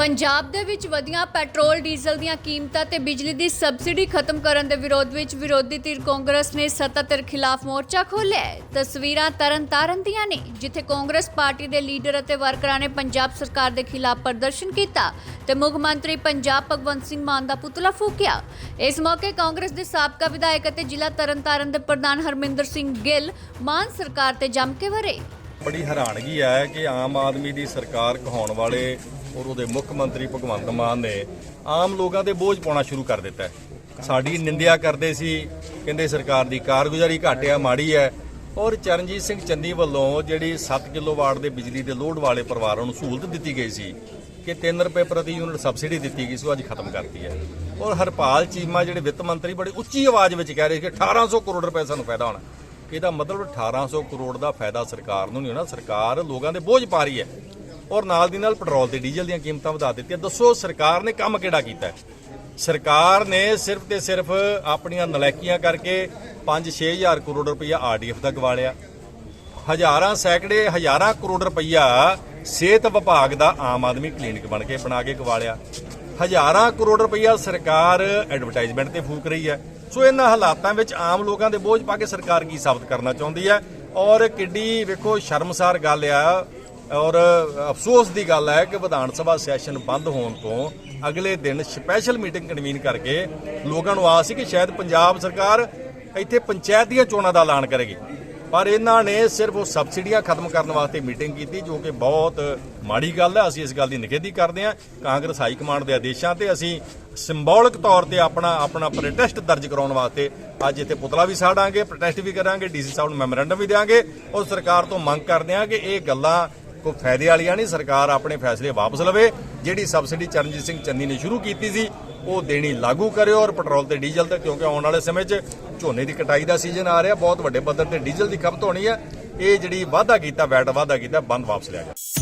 ਪੰਜਾਬ ਦੇ ਵਿੱਚ ਵਧੀਆਂ ਪੈਟਰੋਲ, ਡੀਜ਼ਲ ਦੀਆਂ ਕੀਮਤਾਂ ਤੇ ਬਿਜਲੀ ਦੀ ਸਬਸਿਡੀ ਖਤਮ ਕਰਨ ਦੇ ਵਿਰੋਧ ਵਿੱਚ ਵਿਰੋਧੀ ਧਿਰ ਕਾਂਗਰਸ ਨੇ ਸੱਤਾ ਖਿਲਾਫ ਮੋਰਚਾ ਖੋਲ੍ਹਿਆ ਤਸਵੀਰਾਂ ਤਰਨਤਾਰਨ ਦੀਆਂ ਨੇ, ਜਿੱਥੇ ਕਾਂਗਰਸ ਪਾਰਟੀ ਦੇ ਲੀਡਰ ਅਤੇ ਵਰਕਰਾਂ ਨੇ ਪੰਜਾਬ ਸਰਕਾਰ ਦੇ ਖਿਲਾਫ ਪ੍ਰਦਰਸ਼ਨ ਕੀਤਾ ਤੇ ਮੁੱਖ ਮੰਤਰੀ ਪੰਜਾਬ ਭਗਵੰਤ ਸਿੰਘ ਮਾਨ ਦਾ ਪੁਤਲਾ ਫੂਕਿਆ। ਇਸ ਮੌਕੇ ਕਾਂਗਰਸ ਦੇ ਸਾਬਕਾ ਵਿਧਾਇਕ ਅਤੇ ਜ਼ਿਲ੍ਹਾ ਤਰਨਤਾਰਨ ਦੇ ਪ੍ਰਧਾਨ ਹਰਮਿੰਦਰ ਸਿੰਘ ਗਿੱਲ ਮਾਨ ਸਰਕਾਰ ਤੇ ਜੰਮ ਕੇ ਵਰੇ। ਬੜੀ ਹੈਰਾਨਗੀ ਹੈ ਕਿ ਆਮ ਆਦਮੀ ਦੀ ਸਰਕਾਰ ਕਹਾਉਣ ਵਾਲੇ ਔਰ ਉਹਦੇ ਮੁੱਖ ਮੰਤਰੀ ਭਗਵੰਤ ਮਾਨ ਨੇ ਆਮ ਲੋਕਾਂ ਤੇ ਬੋਝ ਪਾਉਣਾ ਸ਼ੁਰੂ ਕਰ ਦਿੱਤਾ ਹੈ। ਸਾਡੀ ਨਿੰਦਿਆ ਕਰਦੇ ਸੀ, ਕਹਿੰਦੇ ਸਰਕਾਰ ਦੀ ਕਾਰਗੁਜ਼ਾਰੀ ਘੱਟ ਆ, ਮਾੜੀ ਹੈ ਔਰ ਚਰਨਜੀਤ ਸਿੰਘ ਚੰਨੀ ਵੱਲੋਂ ਜਿਹੜੀ 7 ਕਿਲੋਵਾਟ ਦੇ ਬਿਜਲੀ ਦੇ ਲੋਡ ਵਾਲੇ ਪਰਿਵਾਰਾਂ ਨੂੰ ਸਹੂਲਤ ਦਿੱਤੀ ਗਈ ਸੀ ਕਿ 3 ਰੁਪਏ ਪ੍ਰਤੀ ਯੂਨਿਟ ਸਬਸਿਡੀ ਦਿੱਤੀ ਗਈ ਸੀ, ਉਹ ਅੱਜ ਖਤਮ ਕਰਤੀ ਹੈ। ਔਰ ਹਰਪਾਲ ਚੀਮਾ, ਜਿਹੜੇ ਵਿੱਤ ਮੰਤਰੀ, ਬੜੀ ਉੱਚੀ ਆਵਾਜ਼ ਵਿੱਚ ਕਹਿ ਰਹੇ ਸੀ ਕਿ 1800 ਕਰੋੜ ਰੁਪਏ ਸਾਨੂੰ ਫਾਇਦਾ ਹੋਣਾ। ਇਹਦਾ ਮਤਲਬ 1800 ਕਰੋੜ ਦਾ ਫਾਇਦਾ ਸਰਕਾਰ ਨੂੰ ਨਹੀਂ ਹੋਣਾ। ਸਰਕਾਰ ਲੋਕਾਂ ਦੇ ਬੋਝ ਪਾ ਰਹੀ ਹੈ। ਔਰ ਨਾਲ ਦੀ ਨਾਲ ਪੈਟਰੋਲ ਤੇ ਡੀਜ਼ਲ ਦੀਆਂ ਕੀਮਤਾਂ ਵਧਾ ਦਿੱਤੀਆਂ। ਦੱਸੋ, ਸਰਕਾਰ ਨੇ ਕੰਮ ਕਿਹੜਾ ਕੀਤਾ? ਸਰਕਾਰ ਨੇ ਸਿਰਫ ਤੇ ਸਿਰਫ ਆਪਣੀਆਂ ਨਲਾਇਕੀਆਂ ਕਰਕੇ 5-6000 ਕਰੋੜ ਰੁਪਈਆ ਆਰਡੀਐਫ ਦਾ ਗਵਾ ਲਿਆ। ਹਜ਼ਾਰਾਂ ਸੈਂਕੜੇ, ਹਜ਼ਾਰਾਂ ਕਰੋੜ ਰੁਪਈਆ ਸਿਹਤ ਵਿਭਾਗ ਦਾ ਆਮ ਆਦਮੀ ਕਲੀਨਿਕ ਬਣ ਕੇ ਬਣਾ ਕੇ ਗਵਾ ਲਿਆ। ਹਜ਼ਾਰਾਂ ਕਰੋੜ ਰੁਪਈਆ ਸਰਕਾਰ ਐਡਵਰਟਾਈਜ਼ਮੈਂਟ ਤੇ ਫੂਕ ਰਹੀ ਹੈ। ਸੋ ਇਹਨਾਂ ਹਾਲਾਤਾਂ ਵਿੱਚ ਆਮ ਲੋਕਾਂ ਦੇ ਬੋਝ ਪਾ ਕੇ ਸਰਕਾਰ ਕੀ ਸਾਬਤ ਕਰਨਾ ਚਾਹੁੰਦੀ ਹੈ? ਔਰ ਕਿੱਡੀ, ਵੇਖੋ, ਸ਼ਰਮਸਾਰ ਗੱਲ ਆ। ਔਰ ਅਫਸੋਸ ਦੀ ਗੱਲ ਹੈ ਕਿ ਵਿਧਾਨ ਸਭਾ ਸੈਸ਼ਨ ਬੰਦ ਹੋਣ ਤੋਂ ਅਗਲੇ ਦਿਨ ਸਪੈਸ਼ਲ ਮੀਟਿੰਗ ਕਨਵੀਨ ਕਰਕੇ ਲੋਕਾਂ ਨੂੰ ਆਸ ਸੀ ਕਿ ਸ਼ਾਇਦ ਪੰਜਾਬ ਸਰਕਾਰ ਇੱਥੇ ਪੰਚਾਇਤ ਦੀਆਂ ਚੋਣਾਂ ਦਾ ਐਲਾਨ ਕਰੇਗੀ। ਪਰ ਇਹਨਾਂ ਨੇ ਸਿਰਫ ਉਹ ਸਬਸਿਡੀਆਂ ਖਤਮ ਕਰਨ ਵਾਸਤੇ ਮੀਟਿੰਗ ਕੀਤੀ, ਜੋ ਕਿ ਬਹੁਤ ਮਾੜੀ ਗੱਲ ਹੈ। ਅਸੀਂ ਇਸ ਗੱਲ ਦੀ ਨਿਖੇਧੀ ਕਰਦੇ ਹਾਂ। ਕਾਂਗਰਸ ਹਾਈ ਕਮਾਂਡ ਦੇ ਆਦੇਸ਼ਾਂ ਤੇ ਅਸੀਂ ਸਿੰਬੋਲਿਕ ਤੌਰ ਤੇ ਆਪਣਾ ਆਪਣਾ ਪ੍ਰੋਟੈਸਟ ਦਰਜ ਕਰਾਉਣ ਵਾਸਤੇ ਅੱਜ ਇੱਥੇ ਪੁਤਲਾ ਵੀ ਸਾੜਾਂਗੇ ਪ੍ਰੋਟੈਸਟ ਵੀ ਕਰਾਂਗੇ, ਡੀਸੀ ਸਾਹਿਬ ਨੂੰ ਮੈਮੋਰੈਂਡਮ ਵੀ ਦੇਵਾਂਗੇ ਔਰ ਸਰਕਾਰ ਤੋਂ ਮੰਗ ਕਰਦੇ ਹਾਂ ਕਿ ਇਹ ਗੱਲਾਂ ਕੋਈ ਫਾਇਦੇ ਵਾਲੀਆਂ ਨਹੀਂ, ਸਰਕਾਰ ਆਪਣੇ ਫੈਸਲੇ ਵਾਪਸ ਲਵੇ। ਜਿਹੜੀ ਸਬਸਿਡੀ ਚਰਨਜੀਤ ਸਿੰਘ ਚੰਨੀ ਨੇ ਸ਼ੁਰੂ ਕੀਤੀ ਸੀ, ਉਹ ਦੇਣੀ ਲਾਗੂ ਕਰਿਓ ਔਰ ਪੈਟਰੋਲ ਤੇ ਡੀਜ਼ਲ ਤੇ, ਕਿਉਂਕਿ ਆਉਣ ਵਾਲੇ ਸਮੇਂ 'ਚ ਝੋਨੇ ਦੀ ਕਟਾਈ ਦਾ ਸੀਜ਼ਨ ਆ ਰਿਹਾ, ਬਹੁਤ ਵੱਡੇ ਪੱਧਰ ਤੇ ਡੀਜ਼ਲ ਦੀ ਖਪਤ ਹੋਣੀ ਹੈ। ਇਹ ਜਿਹੜੀ ਵਾਅਦਾ ਕੀਤਾ, ਵੈਟ ਵਾਅਦਾ ਕੀਤਾ, ਬੰਦ ਵਾਪਸ ਲਿਆ ਜਾਵੇ